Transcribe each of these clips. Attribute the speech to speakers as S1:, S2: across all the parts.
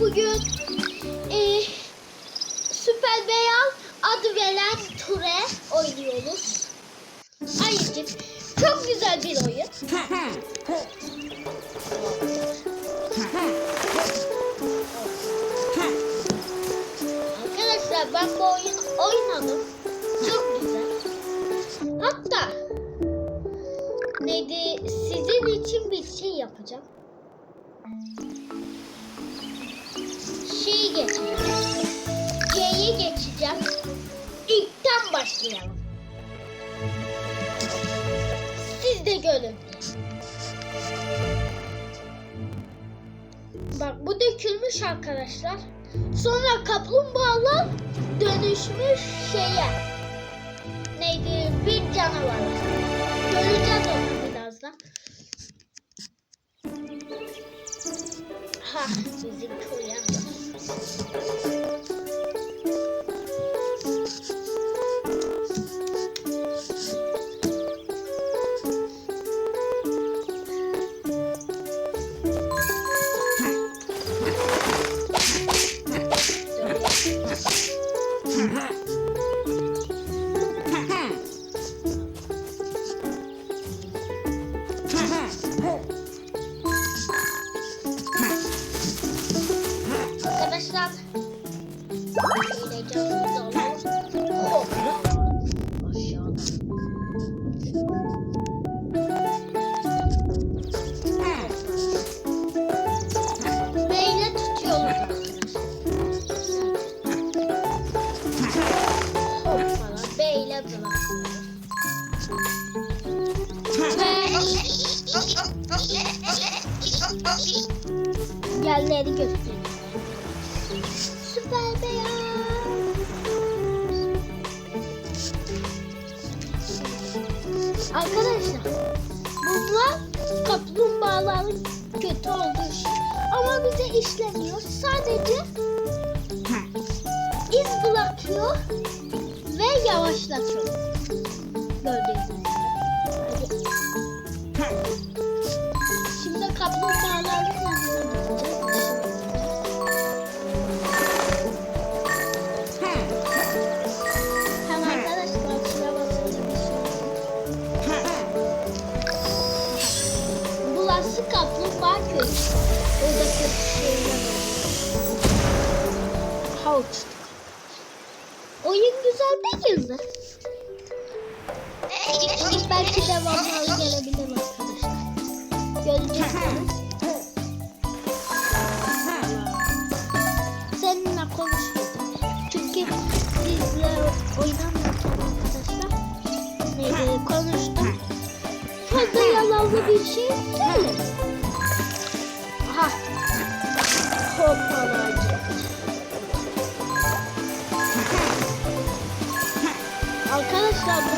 S1: bugün e, Süper Beyaz adı verilen ture oynuyoruz. Ayıcık. Çok güzel bir oyun. Arkadaşlar ben bu oyunu oynadım. Çok güzel. Hatta neydi sizin için bir şey yapacağım. Başlayalım. Siz de görün. Bak bu dökülmüş arkadaşlar. Sonra kaplumbağalar dönüşmüş şeye. Neydi? Bir canavara. Göreceğiz onu birazdan. Ha, bizimki uyandı. Arkadaşlar. Şöyle canımızı alalım. Hop. Aşağıda. Beyle Arkadaşlar bunlar kaplumbağaların kötü olduğu şey. Ama bize işlemiyor. Sadece iz bırakıyor ve yavaşlatıyor. Gördüğünüz Orada uçtuk. Oyun güzel değil mi? Ama belki devamları gelebilir arkadaşlar. Göreceksiniz. Seninle konuşmayacağım. Çünkü sizle oynamıyorken arkadaşlar neydi konuştum. Fazla yalanlı bir şey söylemedim. Arkadaşlar bunlar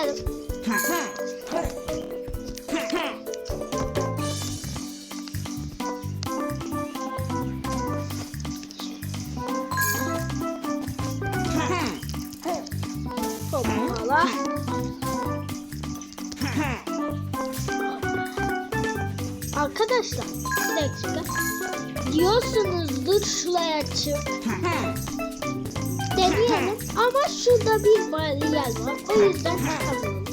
S1: Geçelim. Hoppala. Arkadaşlar bir dakika. Diyorsunuzdur şuraya çık deneyelim. Ama şurada bir bariyer var. O yüzden çıkamıyorum.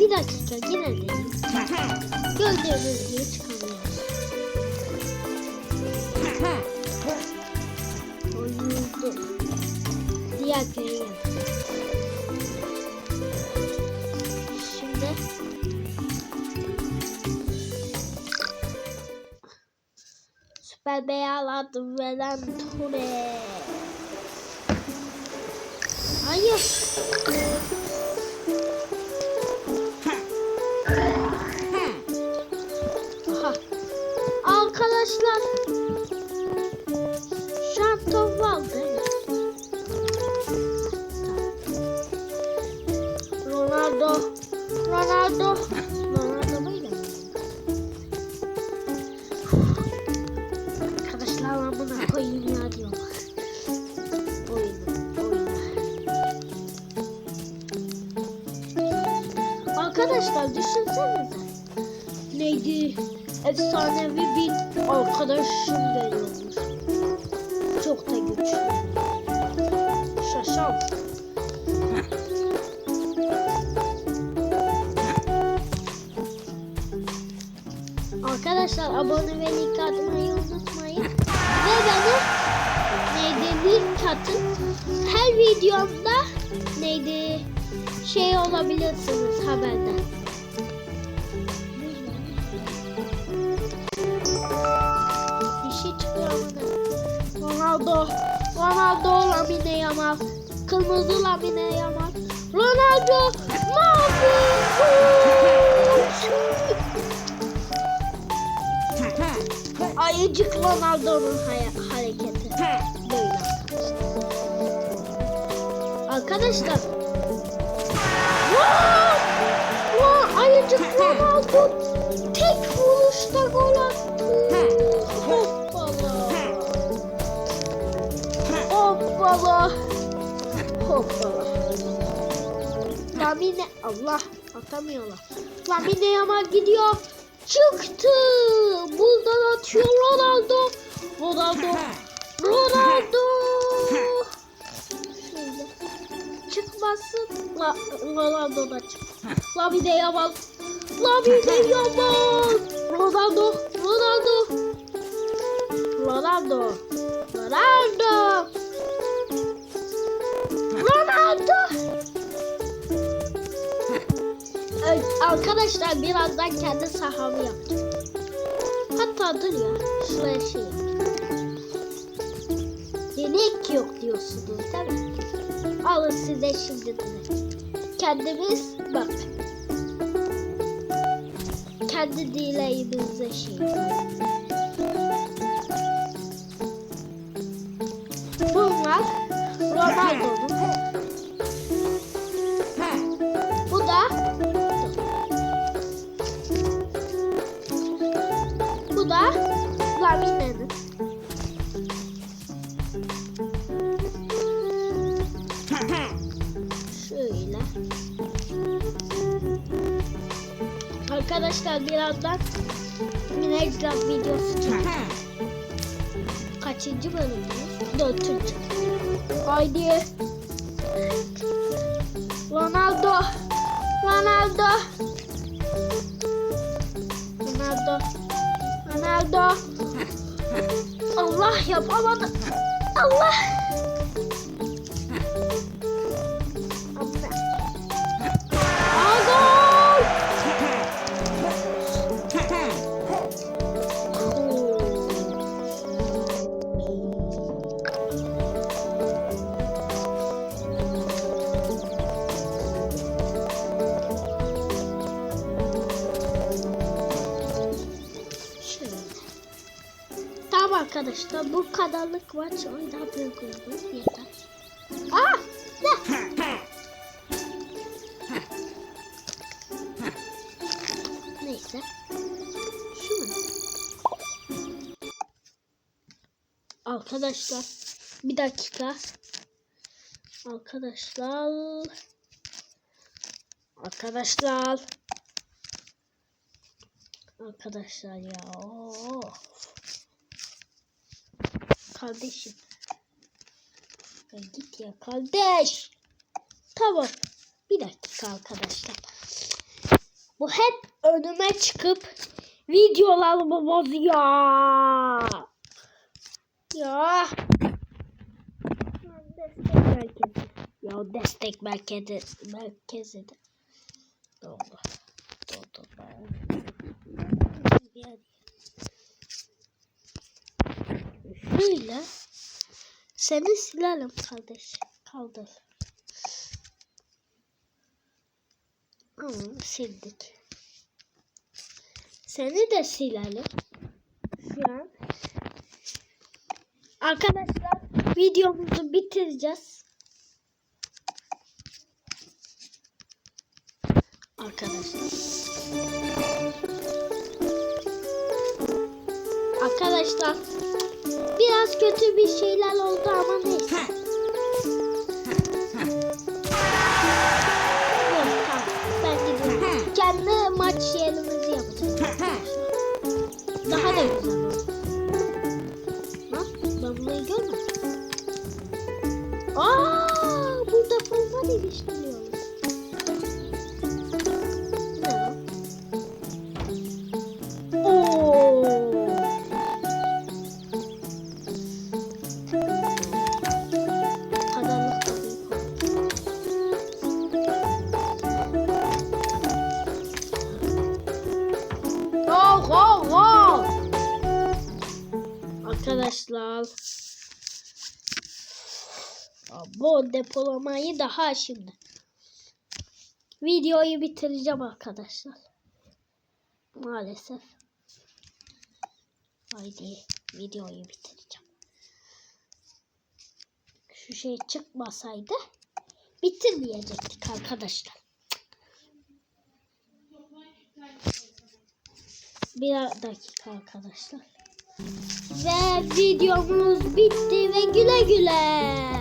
S1: Bir dakika girelim. Gördüğünüz gibi çıkamıyoruz. Oyuncu. Diğer görev. Şimdi süper beyaz adı veren Ture. Hayır. Aha. Arkadaşlar. Şu aldı. Ronaldo. Ronaldo. Ronaldo mıydı? Arkadaşlar ben buna koyayım ya diyorum. Arkadaşlar düşünsenize. Neydi? Efsanevi bir arkadaşım geliyormuş. Çok da güçlü. Şaşam. Arkadaşlar abone ve link atmayı unutmayın. Ve beni neydi link atın. Her videomda neydi şey olabilirsiniz haberde. Ronaldo. Ronaldo Lamine Yamal. Kırmızı Lamine Yamal. Ronaldo. Mavi. Ayıcık Ronaldo'nun hareketi. Böyle arkadaşlar. Vaa! Vaa! Ayıcık Ronaldo tek vuruşta gol Hoppala. Hoppala. Lamine Allah atamıyorlar. Lamine Yamal gidiyor. Çıktı. Buradan atıyor Ronaldo. Ronaldo. Ronaldo. Çıkmasın. La, Ronaldo da çık. Lamine Yamal. Lamine Yamal. Ronaldo. Ronaldo. Ronaldo. Ronaldo. Arkadaşlar birazdan kendi sahamı yapacağım. Hatta dur ya. Şuraya şey. Yenek yok diyorsunuz değil mi? Alın size şimdi. Kendimiz bak. Kendi dileğimizle şey yapalım. Bunlar Ronaldo'nun. Şöyle. Arkadaşlar birazdan Minecraft videosu çekeceğim. Kaçıncı bölümdeyiz? Dördüncü. Haydi. Ronaldo. Ronaldo. Ronaldo. Ronaldo. Allah yapamadı. Allah. Arkadaşlar bu kadarlık maç oynadık oldu yeter. Aa! Ne? Neyse. Şu mu? Arkadaşlar bir dakika. Arkadaşlar. Arkadaşlar. Arkadaşlar ya. Of. Kardeşim. Ya git ya kardeş. Tamam. Bir dakika arkadaşlar. Bu hep önüme çıkıp videolarımı bozuyor. Ya. Destek merkezi. Ya destek merkezi. Merkezi de. Doğru. Doğru. Bir yer- Böyle. Seni silelim kardeş. Kaldır. Tamam sildik. Seni de silelim. Şu an. Arkadaşlar videomuzu bitireceğiz. Arkadaşlar. Arkadaşlar biraz kötü bir şeyler oldu ama neyse. Yok, tamam. Ben gidiyorum. Kendi maç yerimizi yapacağız. Daha da güzel Arkadaşlar. Bu depolamayı daha şimdi. Videoyu bitireceğim arkadaşlar. Maalesef. Haydi videoyu bitireceğim. Şu şey çıkmasaydı bitirmeyecektik arkadaşlar. Bir dakika arkadaşlar. Ve videomuz bitti ve güle güle.